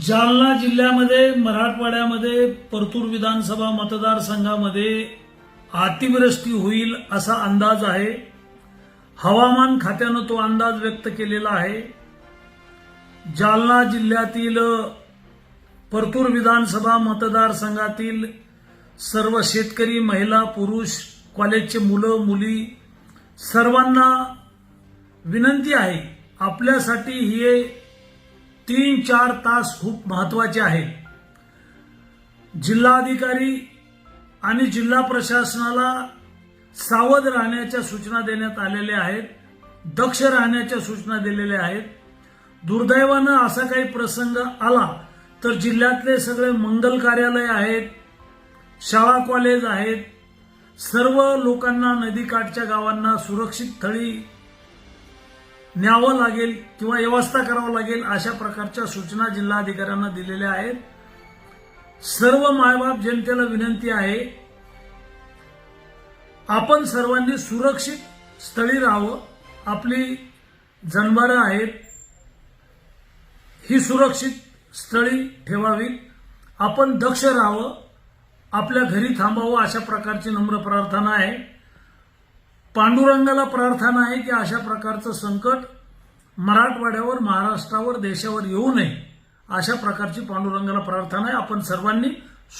जालना जिल्ह्यामध्ये मराठवाड्यामध्ये परतूर विधानसभा मतदारसंघामध्ये अतिवृष्टी होईल असा अंदाज आहे. हवामान खात्यानं तो अंदाज व्यक्त केलेला आहे. जालना जिल्ह्यातील परतूर विधानसभा मतदारसंघातील सर्व शेतकरी महिला पुरुष कॉलेजचे मुलं मुली सर्वांना विनंती आहे. आपल्यासाठी हे तीन चार तास खूप महत्त्वाचे आहेत जिल्हाधिकारी आणि जिल्हा प्रशासनाला सावध राहण्याच्या सूचना देण्यात आलेल्या आहेत दक्ष राहण्याच्या सूचना दिलेल्या आहेत. दुर्दैवानं असा काही प्रसंग आला तर जिल्ह्यातले सगळे मंगल कार्यालय आहेत शाळा कॉलेज आहेत सर्व लोकांना नदीकाठच्या गावांना सुरक्षित थळी न्यावं लागेल किंवा व्यवस्था करावं लागेल अशा प्रकारच्या सूचना जिल्हाधिकाऱ्यांना दिलेल्या आहेत. सर्व मायबाप जनतेला विनंती आहे आपण सर्वांनी सुरक्षित स्थळी राहावं. आपली जनावरं आहेत ही सुरक्षित स्थळी ठेवावी. आपण दक्ष राहावं आपल्या घरी थांबावं अशा प्रकारची नम्र प्रार्थना आहे. पांडुरंगाला प्रार्थना आहे की अशा प्रकारचं संकट मराठवाड्यावर महाराष्ट्रावर देशावर येऊ नये. अशा प्रकारची पांडुरंगाला प्रार्थना आहे. आपण सर्वांनी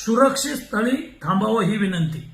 सुरक्षित स्थळी थांबावं ही विनंती.